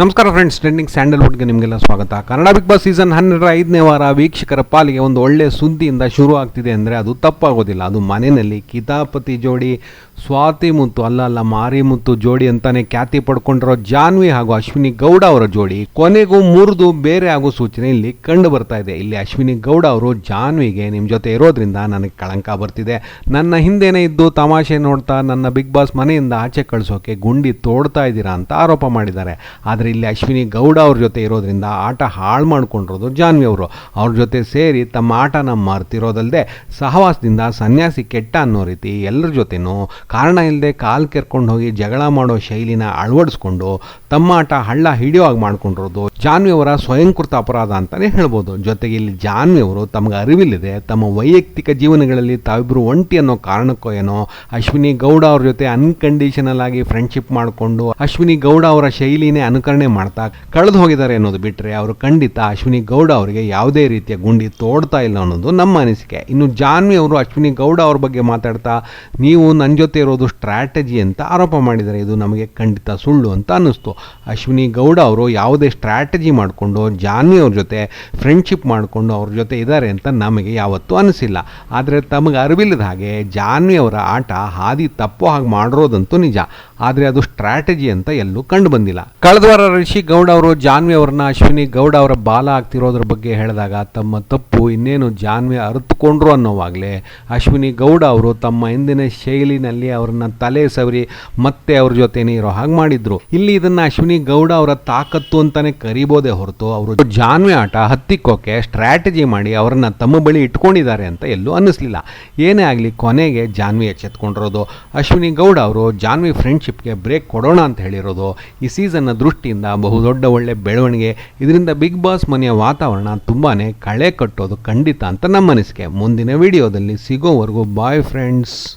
ನಮಸ್ಕಾರ friends trending ಸ್ಯಾಂಡಲ್ವುಡ್ಗೆ ನಿಮಗೆಲ್ಲ ಸ್ವಾಗತ. ಕನ್ನಡ ಬಿಗ್ ಬಾಸ್ ಸೀಸನ್ ಹನ್ನೆರಡರ ಐದನೇ ವಾರ ವೀಕ್ಷಕರ ಪಾಲಿಗೆ ಒಂದು ಒಳ್ಳೆಯ ಸುದ್ದಿಯಿಂದ ಶುರು ಆಗ್ತಿದೆ ಅಂದರೆ ಅದು ತಪ್ಪಾಗೋದಿಲ್ಲ. ಅದು ಮನೆಯಲ್ಲಿ ಕಿತಾಪತಿ ಜೋಡಿ, ಸ್ವಾತಿ ಮುತ್ತು, ಅಲ್ಲ ಅಲ್ಲ, ಮಾರಿ ಮುತ್ತು ಜೋಡಿ ಅಂತಾನೆ ಖ್ಯಾತಿ ಪಡ್ಕೊಂಡಿರೋ ಜಾನ್ವಿ ಹಾಗೂ ಅಶ್ವಿನಿ ಗೌಡ ಅವರ ಜೋಡಿ ಕೊನೆಗೂ ಮುರಿದು ಬೇರೆ ಆಗೋ ಸೂಚನೆ ಇಲ್ಲಿ ಕಂಡು ಬರ್ತಾ ಇದೆ. ಇಲ್ಲಿ ಅಶ್ವಿನಿ ಗೌಡ ಅವರು ಜಾನ್ವಿಗೆ ನಿಮ್ಮ ಜೊತೆ ಇರೋದ್ರಿಂದ ನನಗೆ ಕಳಂಕ ಬರ್ತಿದೆ. ನನ್ನ ಹಿಂದೆನೇ ಇದ್ದು ತಮಾಷೆ ನೋಡ್ತಾ ನನ್ನ ಬಿಗ್ ಬಾಸ್ ಮನೆಯಿಂದ ಆಚೆ ಕಳಿಸೋಕೆ ಗುಂಡಿ ತೋಡ್ತಾ ಇದ್ದೀರಾ ಅಂತ ಆರೋಪ ಮಾಡಿದ್ದಾರೆ. ಆದರೆ ಇಲ್ಲಿ ಅಶ್ವಿನಿ ಗೌಡ ಅವ್ರ ಜೊತೆ ಇರೋದ್ರಿಂದ ಆಟ ಹಾಳು ಮಾಡಿಕೊಂಡಿರೋದು ಜಾನ್ವಿ ಅವರು. ಅವ್ರ ಜೊತೆ ಸೇರಿ ತಮ್ಮ ಆಟನ ಮರ್ತಿರೋದಲ್ಲದೆ ಸಹವಾಸದಿಂದ ಸನ್ಯಾಸಿ ಕೆಟ್ಟ ಅನ್ನೋ ರೀತಿ ಎಲ್ಲರ ಜೊತೆನೂ ಕಾರಣ ಇಲ್ಲದೆ ಕಾಲು ಕೆರ್ಕೊಂಡು ಹೋಗಿ ಜಗಳ ಮಾಡೋ ಶೈಲಿನ ಅಳವಡಿಸ್ಕೊಂಡು ತಮ್ಮ ಆಟ ಹಳ್ಳ ಹಿಡಿಯೋವಾಗಿ ಮಾಡ್ಕೊಂಡಿರೋದು ಜಾನ್ವಿ ಅವರ ಸ್ವಯಂಕೃತ ಅಪರಾಧ ಅಂತಲೇ ಹೇಳ್ಬೋದು. ಜೊತೆಗೆ ಇಲ್ಲಿ ಜಾನ್ವಿ ಅವರು ತಮಗೆ ಅರಿವಿಲ್ಲದೆ ತಮ್ಮ ವೈಯಕ್ತಿಕ ಜೀವನಗಳಲ್ಲಿ ತಾವಿಬ್ಬರು ಒಂಟಿ ಅನ್ನೋ ಕಾರಣಕ್ಕೋ ಏನೋ ಅಶ್ವಿನಿ ಗೌಡ ಅವ್ರ ಜೊತೆ ಅನ್ಕಂಡೀಷನಲ್ ಆಗಿ ಫ್ರೆಂಡ್ಶಿಪ್ ಮಾಡಿಕೊಂಡು ಅಶ್ವಿನಿ ಗೌಡ ಅವರ ಶೈಲಿನೇ ಅನುಕರಣೆ ಮಾಡ್ತಾ ಕಳೆದು ಹೋಗಿದ್ದಾರೆ ಅನ್ನೋದು ಬಿಟ್ಟರೆ ಅವರು ಖಂಡಿತ ಅಶ್ವಿನಿ ಗೌಡ ಅವರಿಗೆ ಯಾವುದೇ ರೀತಿಯ ಗುಂಡಿ ತೋಡ್ತಾ ಇಲ್ಲ ಅನ್ನೋದು ನಮ್ಮ ಅನಿಸಿಕೆ. ಇನ್ನು ಜಾನ್ವಿ ಅವರು, ಅಶ್ವಿನಿ ಗೌಡ ಅವ್ರ ಬಗ್ಗೆ ಮಾತಾಡ್ತಾ ನೀವು ನನ್ನ ಜೊತೆ ಇರೋದು ಸ್ಟ್ರಾಟಜಿ ಅಂತ ಆರೋಪ ಮಾಡಿದ್ದಾರೆ. ಇದು ನಮಗೆ ಖಂಡಿತ ಸುಳ್ಳು ಅಂತ ಅನ್ನಿಸ್ತು. ಅಶ್ವಿನಿ ಗೌಡ ಅವರು ಯಾವುದೇ ಸ್ಟ್ರಾಟಜಿ ಮಾಡಿಕೊಂಡು ಜಾನ್ವಿ ಅವ್ರ ಜೊತೆ ಫ್ರೆಂಡ್ಶಿಪ್ ಮಾಡಿಕೊಂಡು ಅವ್ರ ಜೊತೆ ಇದ್ದಾರೆ ಅಂತ ನಮಗೆ ಯಾವತ್ತೂ ಅನಿಸಿಲ್ಲ. ಆದರೆ ತಮಗೆ ಅರಿವಿಲ್ಲದ ಹಾಗೆ ಜಾನ್ವಿ ಅವರ ಆಟ ಹಾದಿ ತಪ್ಪು ಹಾಗೆ ಮಾಡಿರೋದಂತೂ ನಿಜ. ಆದರೆ ಅದು ಸ್ಟ್ರಾಟಜಿ ಅಂತ ಎಲ್ಲೂ ಕಂಡು ಬಂದಿಲ್ಲ. ಕಳೆದ ವಾರ ರಿಷಿ ಗೌಡ ಅವರು, ಜಾನ್ವಿ ಅವ್ರನ್ನ ಅಶ್ವಿನಿ ಗೌಡ ಅವರ ಬಾಲ ಆಗ್ತಿರೋದ್ರ ಬಗ್ಗೆ ಹೇಳಿದಾಗ, ತಮ್ಮ ತಪ್ಪು ಇನ್ನೇನು ಜಾನ್ವಿ ಅರಿತುಕೊಂಡ್ರು ಅನ್ನೋವಾಗಲೇ ಅಶ್ವಿನಿ ಗೌಡ ಅವರು ತಮ್ಮ ಹಿಂದಿನ ಶೈಲಿನಲ್ಲಿ ಅವ್ರನ್ನ ತಲೆ ಸವರಿ ಮತ್ತೆ ಅವ್ರ ಜೊತೆನೇ ಇರೋ ಹಾಗೆ ಮಾಡಿದ್ರು. ಇಲ್ಲಿ ಇದನ್ನ ಅಶ್ವಿನಿ ಗೌಡ ಅವರ ತಾಕತ್ತು ಅಂತಾನೆ ಕರಿಬೋದೇ ಹೊರತು ಅವರು ಜಾನ್ವಿ ಆಟ ಹತ್ತಿಕ್ಕೋಕೆ ಸ್ಟ್ರಾಟಜಿ ಮಾಡಿ ಅವ್ರನ್ನ ತಮ್ಮ ಬಳಿ ಇಟ್ಕೊಂಡಿದ್ದಾರೆ ಅಂತ ಎಲ್ಲೂ ಅನ್ನಿಸ್ಲಿಲ್ಲ. ಏನೇ ಆಗಲಿ ಕೊನೆಗೆ ಜಾನ್ವಿ ಎಚ್ಚೆತ್ಕೊಂಡಿರೋದು. ಅಶ್ವಿನಿ ಗೌಡ ಅವರು, ಜಾನ್ವಿ ಫ್ರೆಂಡ್ಶಿಪ್ಗೆ ಬ್ರೇಕ್ ಕೊಡೋಣ ಅಂತ ಹೇಳಿರೋದು ಈ ಸೀಸನ್ನ ದೃಷ್ಟಿಯಿಂದ ಬಹುದೊಡ್ಡ ಒಳ್ಳೆ ಬೆಳವಣಿಗೆ, ಇದರಿಂದ ಬಿಗ್ ಬಾಸ್ ಮನೆಯ ವಾತಾವರಣ ತುಂಬಾ ಕಳೆ ಕಟ್ಟೋದು ಖಂಡಿತ ಅಂತ ನಮ್ಮ ಅನಿಸಿಕೆ. ಮುಂದಿನ ವಿಡಿಯೋದಲ್ಲಿ ಸಿಗೋವರೆಗೂ ಬಾಯ್ ಫ್ರೆಂಡ್ಸ್